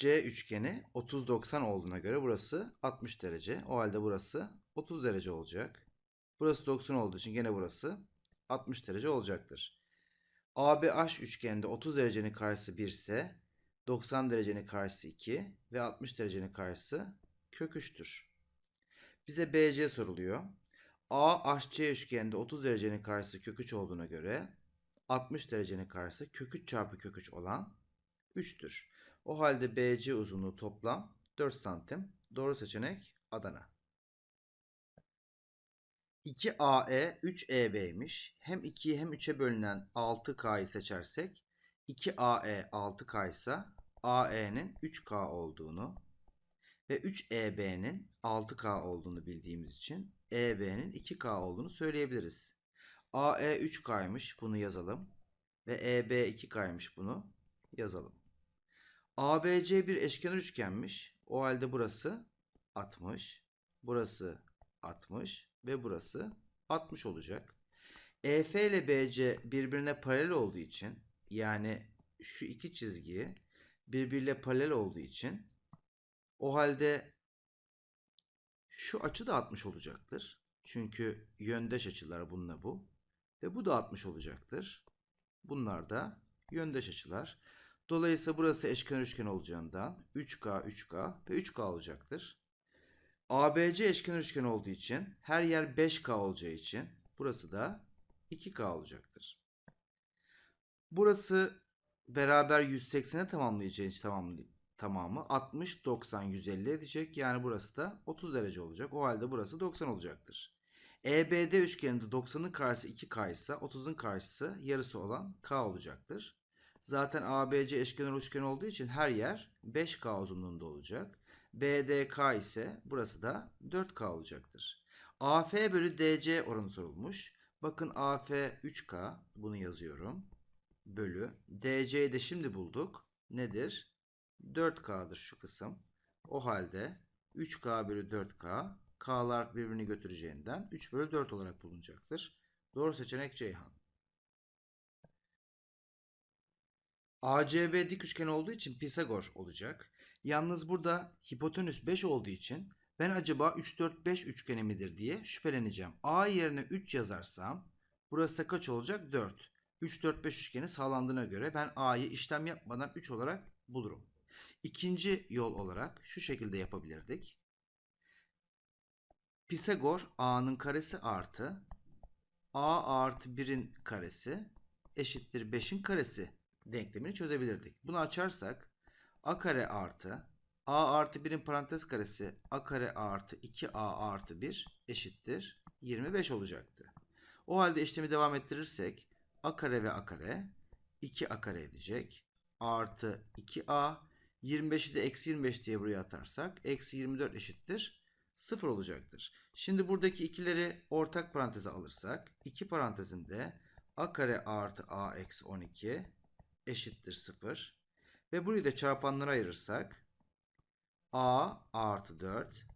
HC üçgeni 30-90 olduğuna göre burası 60 derece. O halde burası 30 derece olacak. Burası 90 olduğu için gene burası 60 derece olacaktır. ABH üçgeninde 30 derecenin karşısı 1 ise 90 derecenin karşısı 2 ve 60 derecenin karşısı kök 3'tür. Bize BC soruluyor. AHC üçgeninde 30 derecenin karşısı kök 3 olduğuna göre 60 derecenin karşısı kök 3 çarpı kök 3 olan 3'tür. O halde BC uzunluğu toplam 4 santim. Doğru seçenek Adana. 2AE 3EB'ymiş. Hem 2'ye hem 3'e bölünen 6K'yı seçersek 2AE 6K ise AE'nin 3K olduğunu ve 3EB'nin 6K olduğunu bildiğimiz için EB'nin 2K olduğunu söyleyebiliriz. AE 3K'ymış bunu yazalım ve EB 2K'ymış bunu yazalım. ABC bir eşkenar üçgenmiş. O halde burası 60, burası 60 ve burası 60 olacak. EF ile BC birbirine paralel olduğu için yani şu iki çizgi birbiriyle paralel olduğu için o halde şu açı da 60 olacaktır. Çünkü yöndeş açılar bununla bu. Ve bu da 60 olacaktır. Bunlar da yöndeş açılar. Dolayısıyla burası eşkenar üçgen olacağından 3K, 3K ve 3K olacaktır. ABC eşkenar üçgen olduğu için her yer 5K olacağı için burası da 2K olacaktır. Burası beraber 180'e tamamlayacağız tamamlı, tamamı 60, 90, 150 edecek. Yani burası da 30 derece olacak. O halde burası 90 olacaktır. EBD üçgeninde 90'ın karşısı 2K ise 30'un karşısı yarısı olan K olacaktır. Zaten ABC eşkenar üçgen olduğu için her yer 5K uzunluğunda olacak. BDK ise burası da 4K olacaktır. AF bölü DC oranı sorulmuş. Bakın AF 3K bunu yazıyorum. Bölü DC'yi de şimdi bulduk. Nedir? 4K'dır şu kısım. O halde 3K bölü 4K K'lar birbirini götüreceğinden 3 bölü 4 olarak bulunacaktır. Doğru seçenek Ceyhan. ACB dik üçgen olduğu için Pisagor olacak. Yalnız burada hipotenüs 5 olduğu için ben acaba 3 4 5 üçgeni midir diye şüpheleneceğim. A yerine 3 yazarsam burası da kaç olacak? 4. 3 4 5 üçgeni sağlandığına göre ben A'yı işlem yapmadan 3 olarak bulurum. İkinci yol olarak şu şekilde yapabilirdik. Pisagor A'nın karesi artı A artı 1'in karesi eşittir 5'in karesi denklemini çözebilirdik. Bunu açarsak a kare artı a artı 1'in parantez karesi a kare artı 2a artı 1 eşittir 25 olacaktı. O halde işlemi devam ettirirsek a kare ve a kare 2a kare edecek. Artı 2a 25'i de eksi 25 diye buraya atarsak eksi 24 eşittir 0 olacaktır. Şimdi buradaki ikileri ortak paranteze alırsak 2 parantezinde a kare artı a eksi 12 eşittir 0. Ve burayı da çarpanlara ayırırsak a artı 4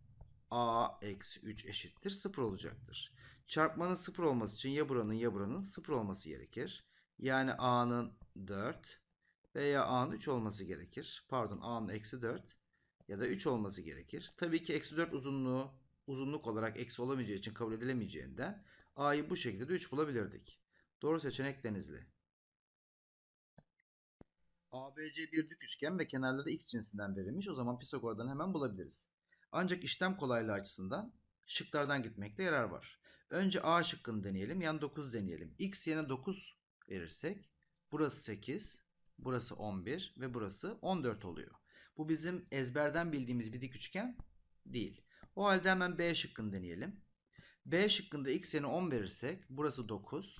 a eksi 3 eşittir 0 olacaktır. Çarpmanın 0 olması için ya buranın ya buranın 0 olması gerekir. Yani a'nın 4 veya a'nın 3 olması gerekir. Pardon a'nın eksi 4 ya da 3 olması gerekir. Tabii ki eksi 4 uzunluğu uzunluk olarak eksi olamayacağı için kabul edilemeyeceğinden a'yı bu şekilde de 3 bulabilirdik. Doğru seçenek denizli. ABC bir dik üçgen ve kenarları x cinsinden verilmiş. O zaman Pisagor'dan hemen bulabiliriz. Ancak işlem kolaylığı açısından şıklardan gitmekte yarar var. Önce A şıkkını deneyelim. Yani 9 deneyelim. X yerine 9 verirsek burası 8, burası 11 ve burası 14 oluyor. Bu bizim ezberden bildiğimiz bir dik üçgen değil. O halde hemen B şıkkını deneyelim. B şıkkında x yerine 10 verirsek burası 9,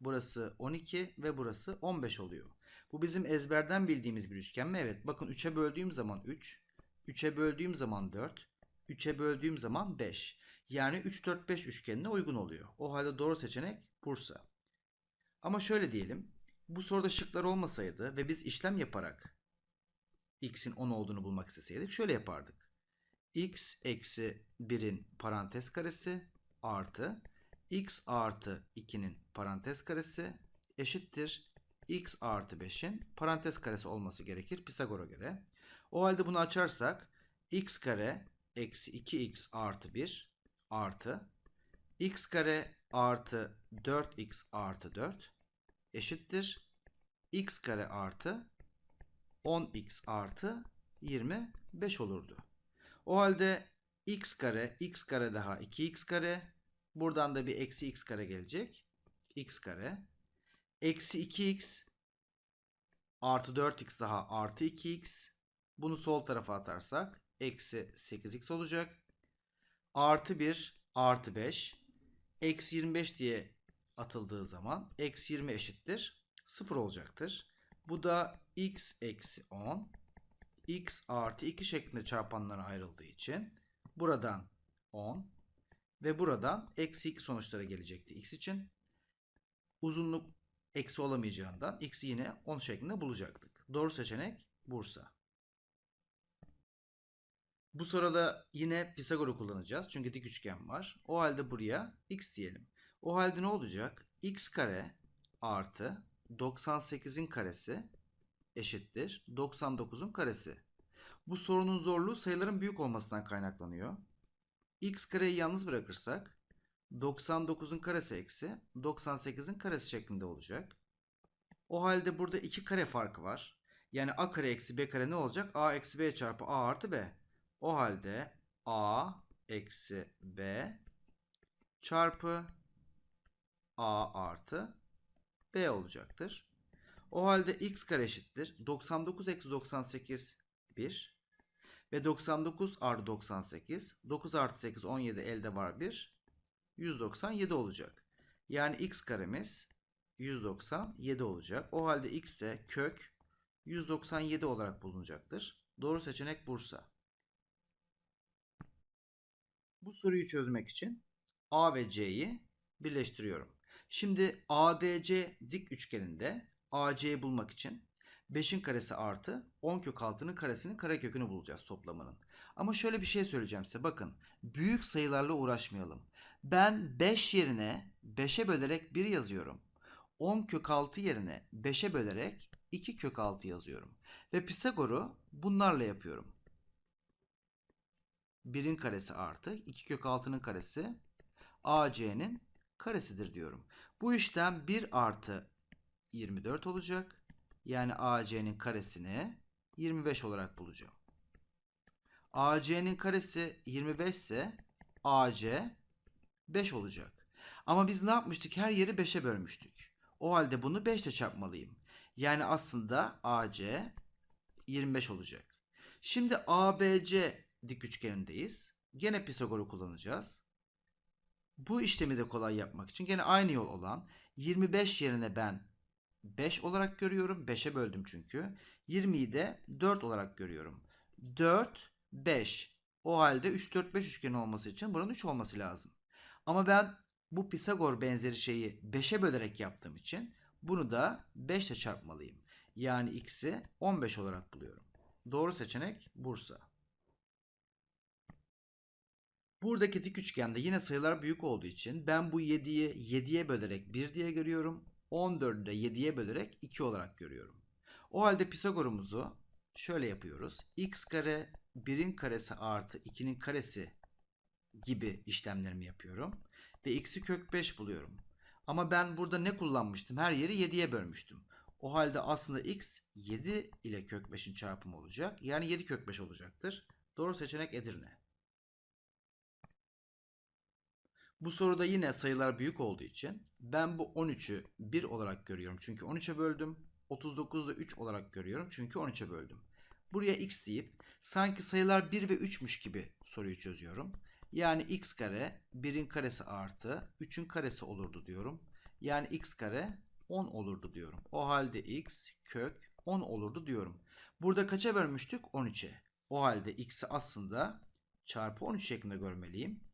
burası 12 ve burası 15 oluyor. Bu bizim ezberden bildiğimiz bir üçgen mi? Evet. Bakın 3'e böldüğüm zaman 3, 3'e böldüğüm zaman 4, 3'e böldüğüm zaman 5. Yani 3, 4, 5 üçgenine uygun oluyor. O halde doğru seçenek Bursa. Ama şöyle diyelim. Bu soruda şıklar olmasaydı ve biz işlem yaparak x'in 10 olduğunu bulmak isteseydik şöyle yapardık. x eksi 1'in parantez karesi artı x artı 2'nin parantez karesi eşittir x artı 5'in parantez karesi olması gerekir Pisagor'a göre. O halde bunu açarsak x kare eksi 2x artı 1 artı x kare artı 4x artı 4 eşittir x kare artı 10x artı 25 olurdu. O halde x kare x kare daha 2x kare buradan da bir eksi x kare gelecek. x kare eksi 2x artı 4x daha artı 2x bunu sol tarafa atarsak eksi 8x olacak. Artı 1 artı 5 eksi 25 diye atıldığı zaman eksi 20 eşittir 0 olacaktır. Bu da x eksi 10 x artı 2 şeklinde çarpanlara ayrıldığı için buradan 10 ve buradan eksi 2 sonuçları gelecekti x için. Uzunluk eksi olamayacağından x'i yine 10 şeklinde bulacaktık. Doğru seçenek Bursa. Bu soruda yine Pisagor'u kullanacağız. Çünkü dik üçgen var. O halde buraya x diyelim. O halde ne olacak? x kare artı 98'in karesi eşittir 99'un karesi. Bu sorunun zorluğu sayıların büyük olmasından kaynaklanıyor. x kareyi yalnız bırakırsak 99'un karesi eksi 98'in karesi şeklinde olacak. O halde burada iki kare farkı var. Yani a kare eksi b kare ne olacak? a eksi b çarpı a artı b. O halde a eksi b çarpı a artı b olacaktır. O halde x kare eşittir. 99 eksi 98 1. Ve 99 artı 98. 9 artı 8 17 elde var 1. 197 olacak. Yani x karemiz 197 olacak. O halde x de kök 197 olarak bulunacaktır. Doğru seçenek Bursa. Bu soruyu çözmek için A ve C'yi birleştiriyorum. Şimdi ADC dik üçgeninde AC'yi bulmak için 5'in karesi artı 10 kök 6'nın karesinin karekökünü bulacağız toplamının. Ama şöyle bir şey söyleyeceğim size. Bakın büyük sayılarla uğraşmayalım. Ben 5 yerine 5'e bölerek 1 yazıyorum. 10 kök 6 yerine 5'e bölerek 2 kök 6 yazıyorum. Ve Pisagor'u bunlarla yapıyorum. 1'in karesi artı 2 kök 6'nın karesi AC'nin karesidir diyorum. Bu işlem 1 artı 24 olacak. Yani AC'nin karesini 25 olarak bulacağım. AC'nin karesi 25 ise AC 5 olacak. Ama biz ne yapmıştık? Her yeri 5'e bölmüştük. O halde bunu 5 ile çarpmalıyım. Yani aslında AC 25 olacak. Şimdi ABC dik üçgenindeyiz. Gene Pisagor'u kullanacağız. Bu işlemi de kolay yapmak için gene aynı yol olan 25 yerine ben 5 olarak görüyorum. 5'e böldüm çünkü. 20'yi de 4 olarak görüyorum. 4, 5. O halde 3, 4, 5 üçgeni olması için buranın 3 olması lazım. Ama ben bu Pisagor benzeri şeyi 5'e bölerek yaptığım için bunu da 5 ile çarpmalıyım. Yani x'i 15 olarak buluyorum. Doğru seçenek Bursa. Buradaki dik üçgende yine sayılar büyük olduğu için ben bu 7'yi 7'ye bölerek 1 diye görüyorum. 14'ü de 7'ye bölerek 2 olarak görüyorum. O halde Pisagor'umuzu şöyle yapıyoruz. x kare 1'in karesi artı 2'nin karesi gibi işlemlerimi yapıyorum. Ve x'i kök 5 buluyorum. Ama ben burada ne kullanmıştım? Her yeri 7'ye bölmüştüm. O halde aslında x 7 ile kök 5'in çarpımı olacak. Yani 7 kök 5 olacaktır. Doğru seçenek Edirne. Bu soruda yine sayılar büyük olduğu için ben bu 13'ü 1 olarak görüyorum. Çünkü 13'e böldüm. 39'u da 3 olarak görüyorum. Çünkü 13'e böldüm. Buraya x deyip sanki sayılar 1 ve 3'müş gibi soruyu çözüyorum. Yani x kare 1'in karesi artı 3'ün karesi olurdu diyorum. Yani x kare 10 olurdu diyorum. O halde x kök 10 olurdu diyorum. Burada kaça bölmüştük? 13'e. O halde x'i aslında çarpı 13 şeklinde görmeliyim.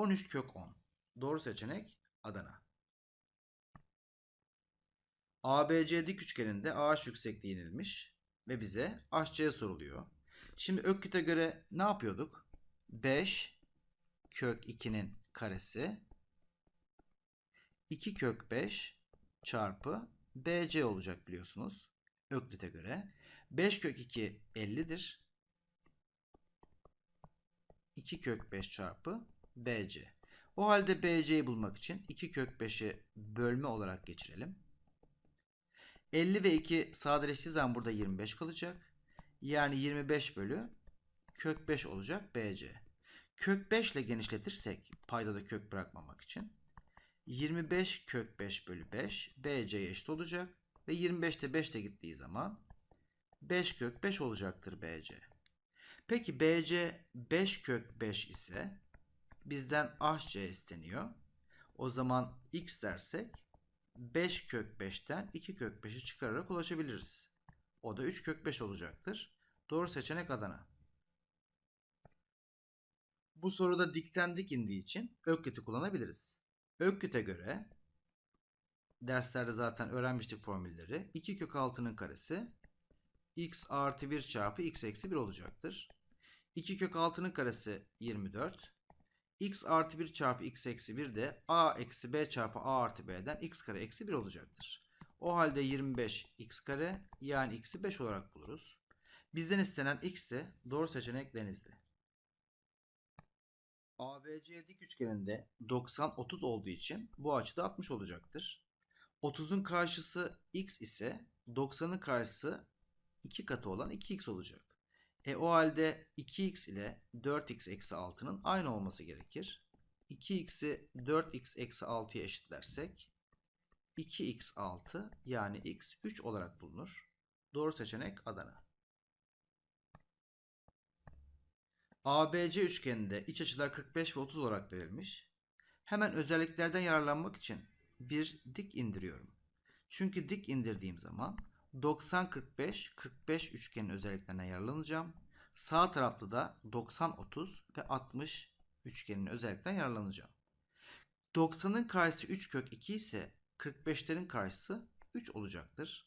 13 kök 10. Doğru seçenek Adana. ABC dik üçgeninde AH yüksekliği inilmiş ve bize HC soruluyor. Şimdi Öklit'e göre ne yapıyorduk? 5 kök 2'nin karesi 2 kök 5 çarpı BC olacak biliyorsunuz. Öklit'e göre. 5 kök 2 50'dir. 2 kök 5 çarpı BC. O halde BC'yi bulmak için 2 kök 5'i bölme olarak geçirelim. 50 ve 2 sadeleştiği zaman burada 25 kalacak. Yani 25 bölü kök 5 olacak BC. Kök 5 ile genişletirsek payda da kök bırakmamak için 25 kök 5 bölü 5 BC'ye eşit olacak. Ve 25'te 5 de gittiği zaman 5 kök 5 olacaktır BC. Peki BC 5 kök 5 ise bizden HC isteniyor. O zaman x dersek 5 kök 5'ten 2 kök 5'i çıkararak ulaşabiliriz. O da 3 kök 5 olacaktır. Doğru seçenek Adana. Bu soruda dikten dik indiği için Öklit'i kullanabiliriz. Öklit'e göre derslerde zaten öğrenmiştik formülleri. 2 kök 6'nın karesi x artı 1 çarpı x eksi 1 olacaktır. 2 kök 6'nın karesi 24. x artı 1 çarpı x eksi 1 de a eksi b çarpı a artı b'den x kare eksi 1 olacaktır. O halde 25 x kare yani x'i 5 olarak buluruz. Bizden istenen x de doğru seçenek denizli. ABC dik üçgeninde 90 30 olduğu için bu açıda 60 olacaktır. 30'un karşısı x ise 90'ın karşısı 2 katı olan 2x olacak. E o halde 2x ile 4x eksi 6'nın aynı olması gerekir. 2x'i 4x eksi 6'ya eşitlersek 2x 6 yani x 3 olarak bulunur. Doğru seçenek Adana. ABC üçgeninde iç açılar 45 ve 30 olarak verilmiş. Hemen özelliklerden yararlanmak için bir dik indiriyorum. Çünkü dik indirdiğim zaman 90-45, 45 üçgenin özelliklerinden yararlanacağım. Sağ tarafta da 90-30 ve 60 üçgenin özelliklerinden yararlanacağım. 90'ın karşısı 3 kök 2 ise 45'lerin karşısı 3 olacaktır.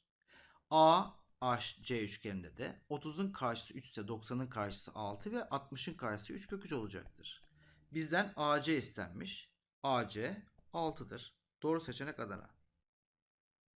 A, H, C üçgeninde de 30'un karşısı 3 ise 90'ın karşısı 6 ve 60'ın karşısı 3 kök 3 olacaktır. Bizden AC istenmiş. AC 6'dır. Doğru seçenek Adana.